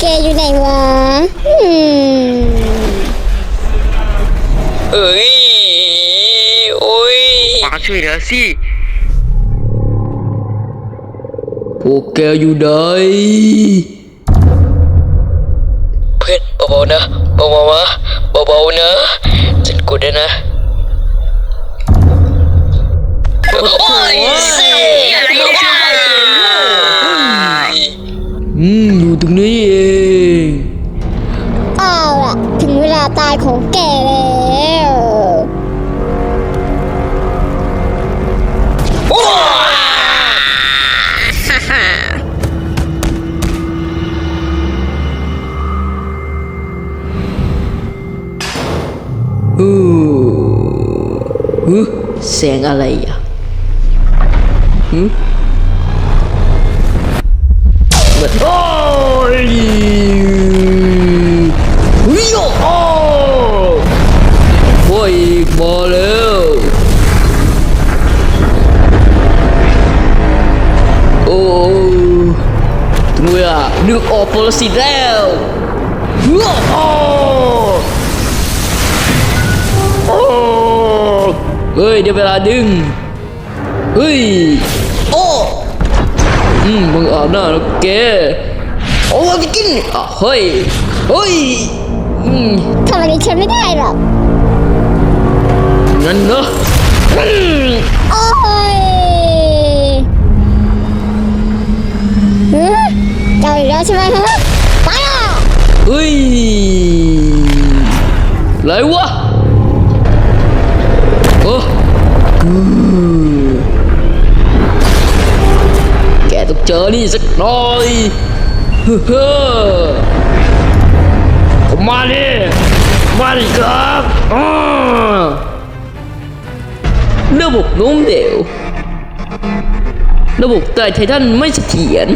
แกอยู่ไหนวะอืมเอ้ย โอ้ยมาช่วยเหลือสิพวกแกอยู่ไหนเพื่อนเบาๆนะเบาๆมาเบาๆนะฉันกดแล้วนะโอ้ยเซ่อะไรเนี่ยอืมอยู่ตรงนี้เอง ตายของแกแล้วเออฮึแสงอะไรอะฮึ เวลาดึกออกปรสิตแล้วโอ้โอ้เฮ้ย เดี๋ยวเวลาดึง เฮ้ย โอ้ อืม มึงอาบน้าแล้วแกโอ้ยไปกินอะเฮ้ย เฮ้ย อืมทำอะไรฉันไม่ได้หรอก ฮ้ยอะไรวะโอ้อืมแกต้องเจอนี่สักหน่อยเฮ้อเฮ้อผมมาดิมาดิครับอ่าระบบโน้มเดี่ยวระบบไตรไททันไม่เสถียร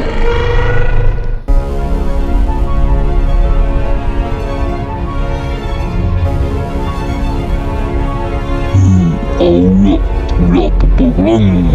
ละหลับปกลังเ